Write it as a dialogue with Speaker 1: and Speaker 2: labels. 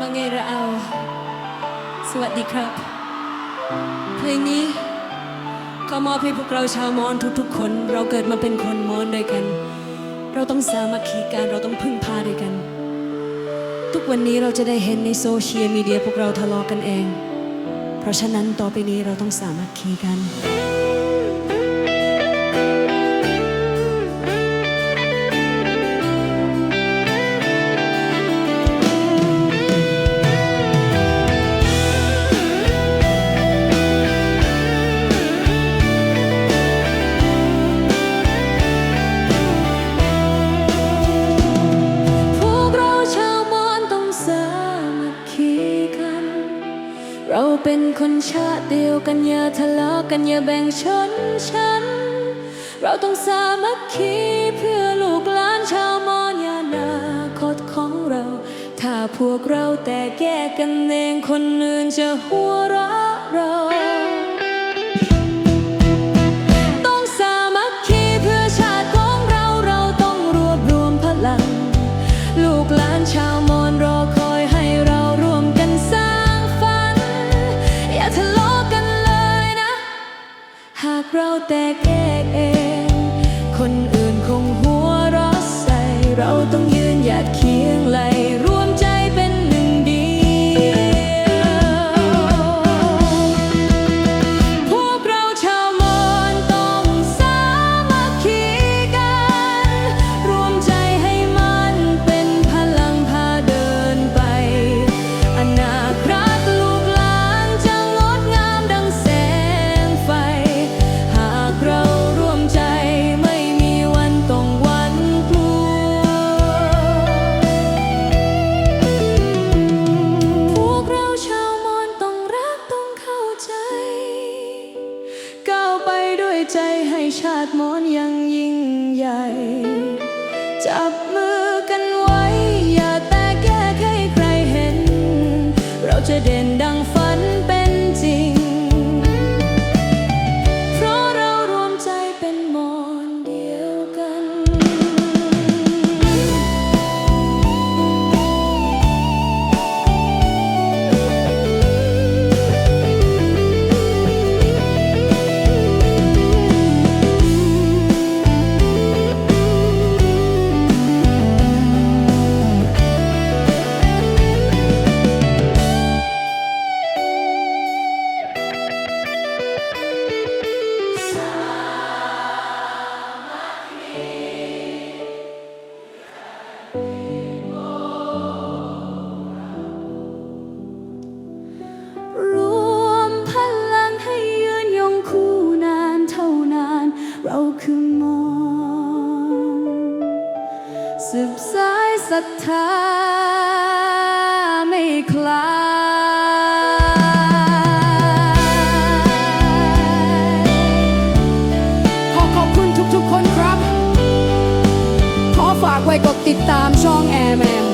Speaker 1: มาไงระเอาสวัสดีครับ เพลงนี้ก็มอบให้พวกเราชาวมอญทุกๆ คน เราเกิดมาเป็นคนมอญด้วยกัน เราต้องสามัคคีกันเราต้องพึ่งพาด้วยกัน ทุกวันนี้เราจะได้เห็นในโซเชียลมีเดียพวกเราทะเลาะกันเอง เพราะฉะนั้นต่อไปนี้เราต้องสามัคคีกัน เป็นคนชาติเดียวกันอย่าทะเลาะกันอย่าแบ่งชนชั้น เราต้องสามัคคีเพื่อลูกหลานชาวมอญอย่านาคตของเรา ถ้าพวกเราแต่แก้กันเองคนอื่นจะหัวเราะเรา คนาติมอนยังยิ่งใหญ่ จับมือกันไว้ อย่าแต่แก้ให้ใครเห็น เราจะเด่น รัทธาไม่คลาย
Speaker 2: ขอขอบคุณทุกๆคนครับ ขอฝากไว้กดติดตามช่องแอร์แมน